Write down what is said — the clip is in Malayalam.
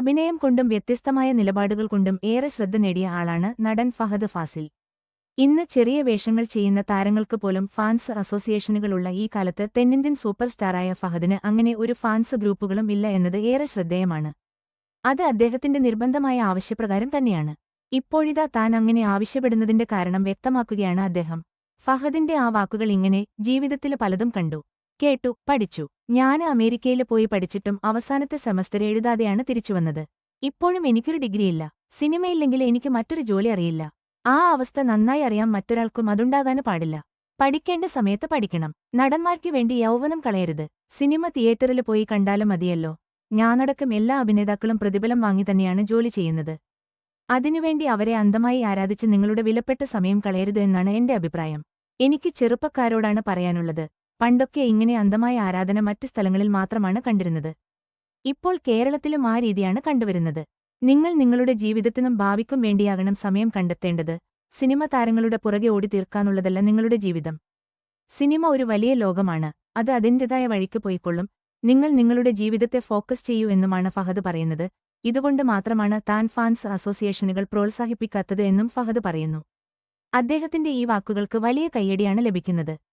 അഭിനയം കൊണ്ടും വ്യത്യസ്തമായ നിലപാടുകൾ കൊണ്ടും ഏറെ ശ്രദ്ധ നേടിയ ആളാണ് നടൻ ഫഹദ് ഫാസിൽ. ഇന്ന് ചെറിയ വേഷങ്ങൾ ചെയ്യുന്ന താരങ്ങൾക്ക് പോലും ഫാൻസ് അസോസിയേഷനുകളുള്ള ഈ കാലത്ത് തെന്നിന്ത്യൻ സൂപ്പർ സ്റ്റാറായ ഫഹദിന് അങ്ങനെ ഒരു ഫാൻസ് ഗ്രൂപ്പുകളും ഇല്ല എന്നത് ഏറെ ശ്രദ്ധേയമാണ്. അത് അദ്ദേഹത്തിന്റെ നിർബന്ധമായ ആവശ്യപ്രകാരം തന്നെയാണ്. ഇപ്പോഴിതാ താൻ അങ്ങനെ ആവശ്യപ്പെടുന്നതിന്റെ കാരണം വ്യക്തമാക്കുകയാണ് അദ്ദേഹം. ഫഹദിന്റെ ആ വാക്കുകൾ ഇങ്ങനെ ജീവിതത്തിൽ പലതും കണ്ടു കേട്ടു പഠിച്ചു. ഞാൻ അമേരിക്കയിൽ പോയി പഠിച്ചിട്ടും അവസാനത്തെ സെമസ്റ്റർ എഴുതാതെയാണ് തിരിച്ചുവന്നത് ഇപ്പോഴും എനിക്കൊരു ഡിഗ്രിയില്ല. സിനിമയില്ലെങ്കിൽ എനിക്ക് മറ്റൊരു ജോലി അറിയില്ല. ആ അവസ്ഥ നന്നായി അറിയാൻ മറ്റൊരാൾക്കും അതുണ്ടാകാനും പാടില്ല. പഠിക്കേണ്ട സമയത്ത് പഠിക്കണം. നടന്മാർക്ക് വേണ്ടി യൗവനം കളയരുത്. സിനിമ തിയേറ്ററിൽ പോയി കണ്ടാലും മതിയല്ലോ. ഞാനടക്കം എല്ലാ അഭിനേതാക്കളും പ്രതിഫലം വാങ്ങി തന്നെയാണ് ജോലി ചെയ്യുന്നത്. അതിനുവേണ്ടി അവരെ അന്തമായി ആരാധിച്ച് നിങ്ങളുടെ വിലപ്പെട്ട സമയം കളയരുത് എന്നാണ് എന്റെ അഭിപ്രായം. എനിക്ക് ചെറുപ്പക്കാരോടാണ് പറയാനുള്ളത്. പണ്ടൊക്കെ ഇങ്ങനെ അന്ധമായ ആരാധന മറ്റ് സ്ഥലങ്ങളിൽ മാത്രമാണ് കണ്ടിരുന്നത്. ഇപ്പോൾ കേരളത്തിലും ആ രീതിയാണ് കണ്ടുവരുന്നത്. നിങ്ങൾ നിങ്ങളുടെ ജീവിതത്തിനും ഭാവിക്കും വേണ്ടിയാകണം സമയം കണ്ടെത്തേണ്ടത്. സിനിമ താരങ്ങളുടെ പുറകെ ഓടി തീർക്കാനുള്ളതല്ല നിങ്ങളുടെ ജീവിതം. സിനിമ ഒരു വലിയ ലോകമാണ്. അത് അതിന്റെതായ വഴിക്ക് പോയിക്കൊള്ളും. നിങ്ങൾ നിങ്ങളുടെ ജീവിതത്തെ ഫോക്കസ് ചെയ്യൂ എന്നുമാണ് ഫഹദ് പറയുന്നത്. ഇതുകൊണ്ട് മാത്രമാണ് താൻ ഫാൻസ് അസോസിയേഷനുകൾ പ്രോത്സാഹിപ്പിക്കാത്തത് എന്നും ഫഹദ് പറയുന്നു. അദ്ദേഹത്തിന്റെ ഈ വാക്കുകൾക്ക് വലിയ കയ്യടിയാണ് ലഭിക്കുന്നത്.